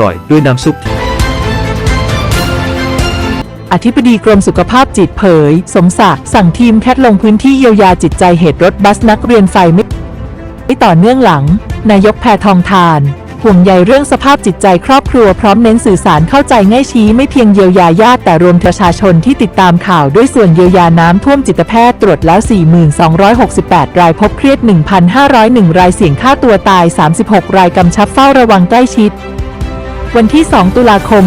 ร่อยด้วยน้ำซุปอธิบดีกรมสุขภาพจิตเผย สมศักดิ์สั่งทีมแคทลงพื้นที่เยียวยาจิตใจเหตุรถบัสนักเรียนไฟไม่ไม่ต่อเนื่องหลัง นายกแพทองทานห่วงใยเรื่องสภาพจิตใจครอบครัวพร้อมเน้นสื่อสารเข้าใจง่ายชี้ไม่เพียงเยียวยาญาติแต่รวมประชาชนที่ติดตามข่าวด้วยส่วนเยียวยาน้ำท่วมจิตแพทย์ตรวจแล้ว 4268 รายพบเครียด 1,501 รายเสี่ยงฆ่าตัวตาย 36 รายกำชับเฝ้าระวังใกล้ชิด วันที่ 2 ตุลาคม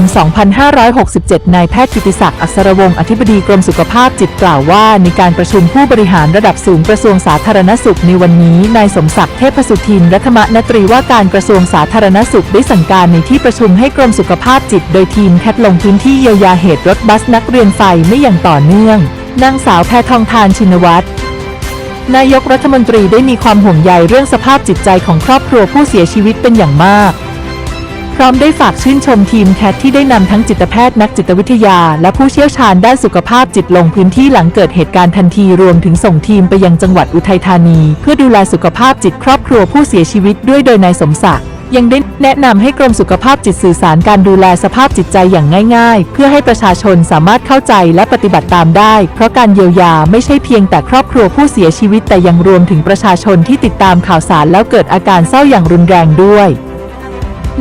2567 นายแพทย์กิติศักดิ์อักษรวงศ์อธิบดีกรมสุขภาพจิตกล่าวว่า ในการประชุมผู้บริหารระดับสูงกระทรวงสาธารณสุขในวันนี้ นายสมศักดิ์เทพสุทินรัฐมนตรีว่าการกระทรวงสาธารณสุขได้สั่งการในที่ประชุมให้กรมสุขภาพจิต โดยทีมแคทลงพื้นที่เยียวยาเหตุรถบัสนักเรียนไฟไม่อย่างต่อเนื่อง นางสาวแพทองทานชินวัตรนายกรัฐมนตรีได้มีความห่วงใยเรื่องสภาพจิตใจของครอบครัวผู้เสียชีวิตเป็นอย่างมาก ร้อมได้ฝากชื่นชมทีมแคทที่ได้นำทั้งจิตแพทย์นักจิตวิทยา และผู้เชี่ยวชาญด้านสุขภาพจิตลงพื้นที่หลังเกิดเหตุการณ์ทันทีรวมถึงส่งทีมไปยังจังหวัดอุทัยธานี เพื่อดูแลสุขภาพจิตครอบครัวผู้เสียชีวิตด้วยโดยนายสมศักดิ์ยังได้แนะนำให้กรมสุขภาพจิตสื่อสารการดูแลสภาพจิตใจอย่างง่าย ๆ เพื่อให้ประชาชนสามารถเข้าใจและปฏิบัติตามได้ เพราะการเยียวยาไม่ใช่เพียงแต่ครอบครัวผู้เสียชีวิตแต่ยังรวมถึงประชาชนที่ติดตามข่าวสารแล้วเกิดอาการเศร้าอย่างรุนแรงด้วย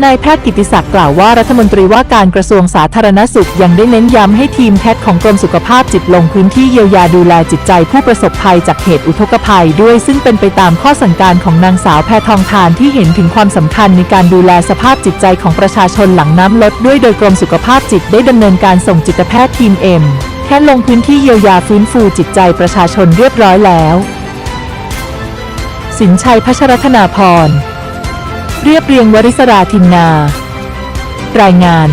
นายแพทย์กิติศักดิ์กล่าวว่ารัฐมนตรีว่าการกระทรวงสาธารณสุขยังได้เน้นย้ำให้ทีมแพทย์ของกรมสุขภาพจิตลงพื้นที่เยียวยาดูแลจิตใจผู้ประสบภัยจากเหตุอุทกภัยด้วยซึ่งเป็นไปตามข้อสั่งการของนางสาวแพทองทานที่เห็นถึงความสำคัญในการดูแลสภาพจิตใจของประชาชนหลังน้ำลดด้วยโดยกรมสุขภาพจิตได้ดำเนินการส่งจิตแพทย์ทีมเอ็มแค่ลงพื้นที่เยียวยาฟื้นฟูจิตใจประชาชนเรียบร้อยแล้ว สินชัยพัชรธนาพร เรียบเรียงวริศราทินนา รายงาน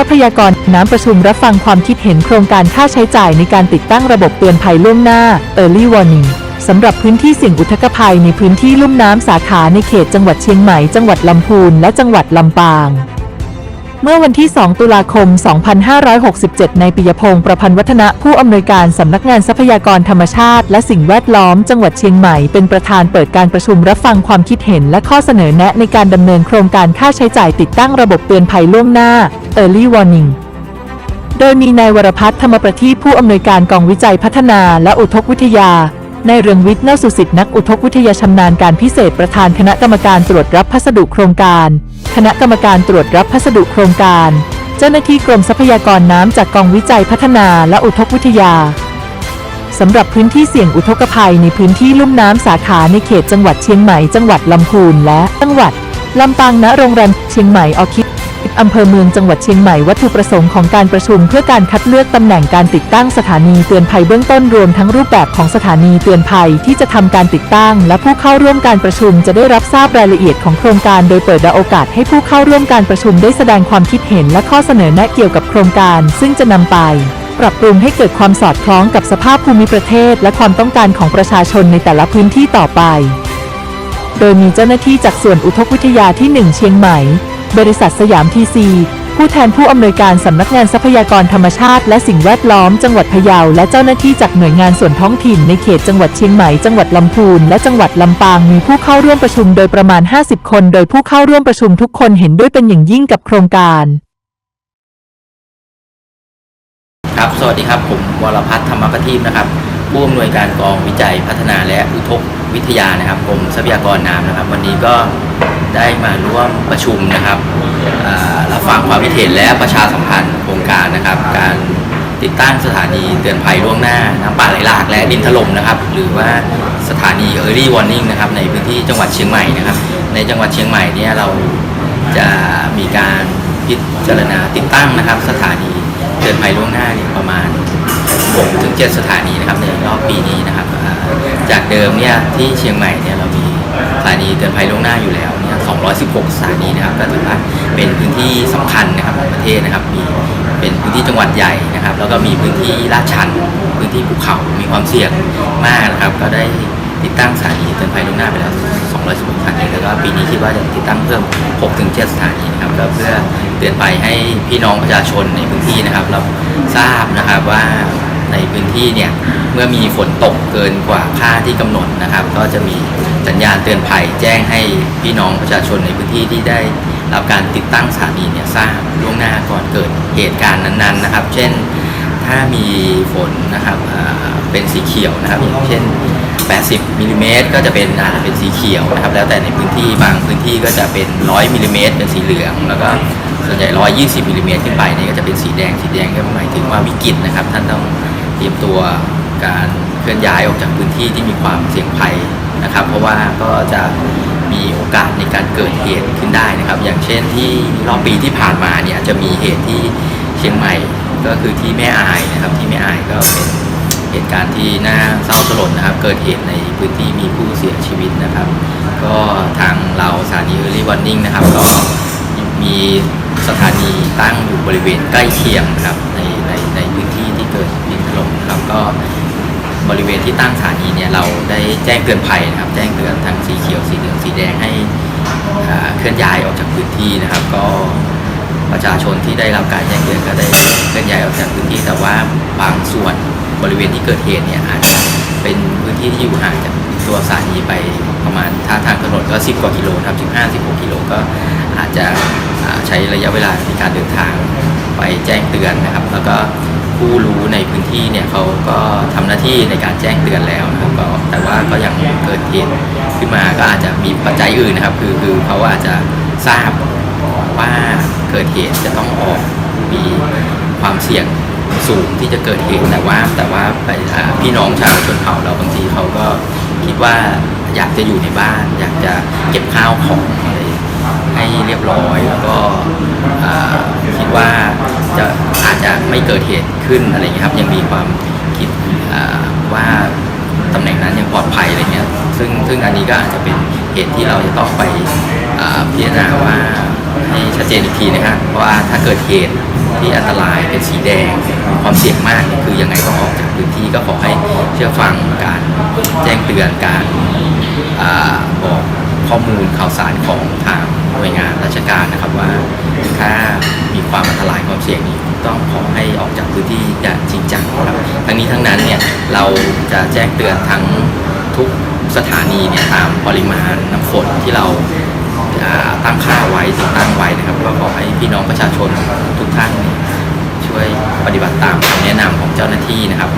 ทรัพยากรน้ำประชุมรับฟังความคิดเห็นโครงการค่าใช้จ่ายในการติดตั้งระบบเตือนภัยล่วงหน้า Early Warning สำหรับพื้นที่เสี่ยงอุทกภัยในพื้นที่ลุ่มน้ำสาขาในเขตจังหวัดเชียงใหม่ จังหวัดลำพูน และจังหวัดลำปาง เมื่อวันที่ 2 ตุลาคม 2567 ในปิยพงศ์ประพันธ์วัฒนะผู้อำนวยการสำนักงานทรัพยากรธรรมชาติ และสิ่งแวดล้อมจังหวัดเชียงใหม่ เป็นประธานเปิดการประชุมรับฟังความคิดเห็นและข้อเสนอแนะในการดำเนินโครงการค่าใช้จ่ายติดตั้งระบบเตือนภัยล่วงหน้า Early Warning โดยมีนายวรพัฒน์ธรรมประทีผู้อำนวยการกองวิจัยพัฒนาและอุทกวิทยา ในเรืองวิทย์เน่าสุสิทธิ์นักอุทกวิทยาชำนาญการพิเศษประธานคณะกรรมการตรวจรับพัสดุโครงการ คณะกรรมการตรวจรับพัสดุโครงการ เจ้าหน้าที่กรมทรัพยากรน้ำจากกองวิจัยพัฒนาและอุทกวิทยาสำหรับพื้นที่เสี่ยงอุทกภัยในพื้นที่ลุ่มน้ำสาขาในเขตจังหวัดเชียงใหม่ จังหวัดลำพูนและจังหวัดลำปางณโรงแรมเชียงใหม่ออคิด อำเภอเมืองจังหวัดเชียงใหม่วัตถุประสงค์ของการประชุมเพื่อการคัดเลือกตำแหน่งการติดตั้งสถานีเตือนภัยเบื้องต้นรวมทั้งรูปแบบของสถานีเตือนภัยที่จะทำการติดตั้ง และผู้เข้าร่วมการประชุมจะได้รับทราบรายละเอียดของโครงการ โดยเปิดโอกาสให้ผู้เข้าร่วมการประชุมได้แสดงความคิดเห็นและข้อเสนอแนะเกี่ยวกับโครงการ ซึ่งจะนำไปปรับปรุงให้เกิดความสอดคล้องกับสภาพภูมิประเทศ และความต้องการของประชาชนในแต่ละพื้นที่ต่อไป โดยมีเจ้าหน้าที่จากส่วนอุทกวิทยาที่ 1 เชียงใหม่ บริษัทสยามทีซีผู้แทนผู้อำนวยการสำนักงานทรัพยากรธรรมชาติและสิ่งแวดล้อมจังหวัดพะเยาและเจ้าหน้าที่จากหน่วยงานส่วนท้องถิ่นในเขตจังหวัดเชียงใหม่ จังหวัดลำพูนและจังหวัดลำปางมีผู้เข้าร่วมประชุมโดยประมาณ 50 คน โดยผู้เข้าร่วมประชุมทุกคนเห็นด้วยเป็นอย่างยิ่งกับโครงการครับ สวัสดีครับ ผมวรพัฒน์ธรรมประทีปนะครับ ผู้อำนวยการกองวิจัยพัฒนาและอุทกวิทยานะครับกรมทรัพยากรน้ำนะครับ วันนี้ก็ได้มาร่วมประชุมนะครับรับฟังความคิดเห็นและประชาสัมพันธ์โครงการนะครับ การติดตั้งสถานีเตือนภัยล่วงหน้าน้ำป่าไหลหลากและดินถล่มนะครับ หรือว่าสถานี Early Warning นะครับในพื้นที่จังหวัดเชียงใหม่นะครับ ในจังหวัดเชียงใหม่เนี่ยเราจะมีการพิจารณาติดตั้งนะครับ สถานี เตือนภัยล่วงหน้าเนี่ยประมาณ6ถึง7สถานีนะครับในรอบปีนี้นะครับ จากเดิมเนี่ยที่เชียงใหม่เนี่ยเรามีสถานีเตือนภัยล่วงหน้าอยู่แล้วเนี่ย216 สถานีนะครับก็ถือว่าเป็นพื้นที่สำคัญนะครับของประเทศนะครับมีเป็นพื้นที่จังหวัดใหญ่นะครับ แล้วก็มีพื้นที่ลาดชัน พื้นที่ภูเขา มีความเสี่ยงมากนะครับ ก็ได้ ติดตั้งสถานีเตือนภัยล่วงหน้าไปแล้ว 216สถานีแล้วก็ปีนี้คิดว่าจะติดตั้งเพิ่ม 6-7 สถานีนะครับก็เพื่อเตือนภัยให้พี่น้องประชาชนในพื้นที่นะครับ เราทราบนะครับว่าในพื้นที่เนี่ยเมื่อมีฝนตกเกินกว่าค่าที่กำหนดนะครับ ก็จะมีสัญญาณเตือนภัยแจ้งให้พี่น้องประชาชนในพื้นที่ที่ได้รับการติดตั้งสถานีเนี่ยทราบล่วงหน้าก่อนเกิดเหตุการณ์นั้นๆนะครับ เช่นถ้ามีฝนนะครับเป็นสีเขียวนะครับอย่างเช่น 80มิลลิเมตรก็จะเป็นอาจจะเป็นสีเขียวนะครับ แล้วแต่ในพื้นที่บางพื้นที่ก็จะเป็น 100มิลลิเมตรเป็นสีเหลือง แล้วก็ส่วนใหญ่ 120มิลลิเมตรขึ้นไปนี่ก็จะเป็นสีแดง สีแดงก็หมายถึงว่าวิกฤตนะครับ ท่านต้องเตรียมตัวการเคลื่อนย้ายออกจากพื้นที่ที่มีความเสี่ยงภัยนะครับ เพราะว่าก็จะมีโอกาสในการเกิดเหตุขึ้นได้นะครับ อย่างเช่นที่รอบปีที่ผ่านมาเนี่ยจะมีเหตุที่เชียงใหม่ก็คือที่แม่อายนะครับที่แม่อายก็เป็น เหตุการณ์ที่น่าเศร้าสลดนะครับ เกิดเหตุในพื้นที่มีผู้เสียชีวิตนะครับ ก็ทางเราสถานี Early Warning นะครับ ก็มีสถานีตั้งอยู่บริเวณใกล้เคียงนะครับในในในพื้นที่ที่เกิดดินถล่มนะครับก็บริเวณที่ตั้งสถานีเนี่ยเราได้แจ้งเตือนภัยนะครับ แจ้งเตือนทางสีเขียวสีเหลืองสีแดงให้เคลื่อนย้ายออกจากพื้นที่นะครับ ก็ประชาชนที่ได้รับการแจ้งเตือนก็ได้เคลื่อนย้ายออกจากพื้นที่แต่ว่าบางส่วน บริเวณที่เกิดเหตุเนี่ยอาจจะเป็นพื้นที่ที่อยู่ห่างจากตัวสถานีไปประมาณถ้าทางถนนก็ 10 กว่ากิโลครับ 15 16 กิโลก็อาจจะใช้ระยะเวลาในการเดินทางไปแจ้งเตือนนะครับ แล้วก็ผู้รู้ในพื้นที่เนี่ยเขาก็ทำหน้าที่ในการแจ้งเตือนแล้วนะครับก็แต่ว่าก็ยังเกิดเหตุขึ้นมาก็อาจจะมีปัจจัยอื่นนะครับ คือคือเขาอาจจะทราบว่าเกิดเหตุจะต้องออกมีความเสี่ยง สูงที่จะเกิดเหตุแต่ว่า แต่ว่าพี่น้องชาวชนเผ่าเราบางทีเขาก็คิดว่าอยากจะอยู่ในบ้าน อยากจะเก็บข้าวของอะไรให้เรียบร้อยแล้วก็คิดว่าจะอาจจะไม่เกิดเหตุขึ้นอะไรอย่างเงี้ยครับยังมีความคิดว่าตำแหน่งนั้นยังปลอดภัยอะไรเงี้ยซึ่งซึ่งอันนี้ก็อาจจะเป็นเหตุที่เราจะต้องไปพิจารณาว่าให้ชัดเจนอีกทีนะครับเพราะว่าถ้าเกิดเหตุ ที่อันตรายเป็นสีแดงความเสี่ยงมากคือยังไงต้องออกจากพื้นที่ก็ขอให้เชื่อฟังการแจ้งเตือนการอบอกข้อมูลข่าวสารของทางหน่วยงานราชการนะครับว่าถ้ามีความอันตรายความเสี่ยงนี้ต้องขอให้ออกจากพื้นที่อย่างจริงจังครับทั้งนี้ทั้งนั้นเนี่ยเราจะแจ้งเตือนทั้งทุกสถานีเนี่ยตามปริมาณน้ำฝนที่เรา ตั้งค่าไว้ติดตั้งไว้นะครับก็ขอให้พี่น้องประชาชนทุกท่านช่วยปฏิบัติตามคำแนะนำของเจ้าหน้าที่นะครับ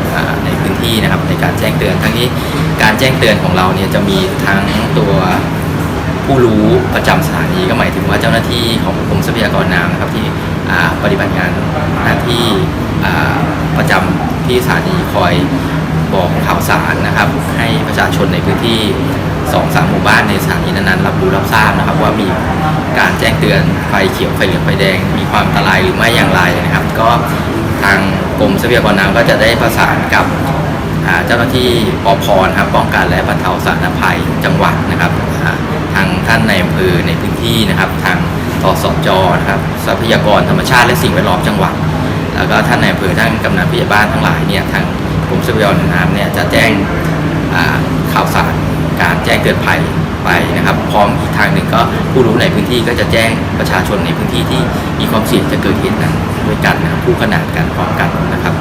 ในพื้นที่นะครับในการแจ้งเตือนทั้งนี้การแจ้งเตือนของเราเนี่ยจะมีทั้งตัวผู้รู้ประจำสถานีก็หมายถึงว่าเจ้าหน้าที่ของกรมทรัพยากรน้ำนะครับที่ปฏิบัติงานหน้าที่ประจำที่สถานีคอย บอกข่าวสารนะครับ ให้ประชาชนในพื้นที่สองสามหมู่บ้านในสถานีนั้นๆรับรู้รับทราบนะครับ ว่ามีการแจ้งเตือนไฟเขียวไฟเหลืองไฟแดง มีความอันตรายหรือไม่อย่างไรนะครับ ก็ทางกรมทรัพยากรน้ำก็จะได้ประสานกับเจ้าหน้าที่ปพนะครับป้องกันและบรรเทาสาธารณภัยจังหวัดนะครับทางท่านในอำเภอในพื้นที่นะครับ ทางตสจนะครับทรัพยากรธรรมชาติและสิ่งแวดล้อมจังหวัด แล้วก็ท่านในอำเภอท่านกำนันผู้ใหญ่บ้านทั้งหลายเนี่ยทาง กรมทรัพยากรน้ำเนี่ยจะแจ้งข่าวสารการแจ้งเตือนภัยไปนะครับ พร้อมอีกทางหนึ่งก็ผู้รู้ในพื้นที่ก็จะแจ้งประชาชนในพื้นที่ที่มีความเสี่ยงจะเกิดเหตุนั้นด้วยกันนะผู้ขนานกันพร้อมกันนะครับ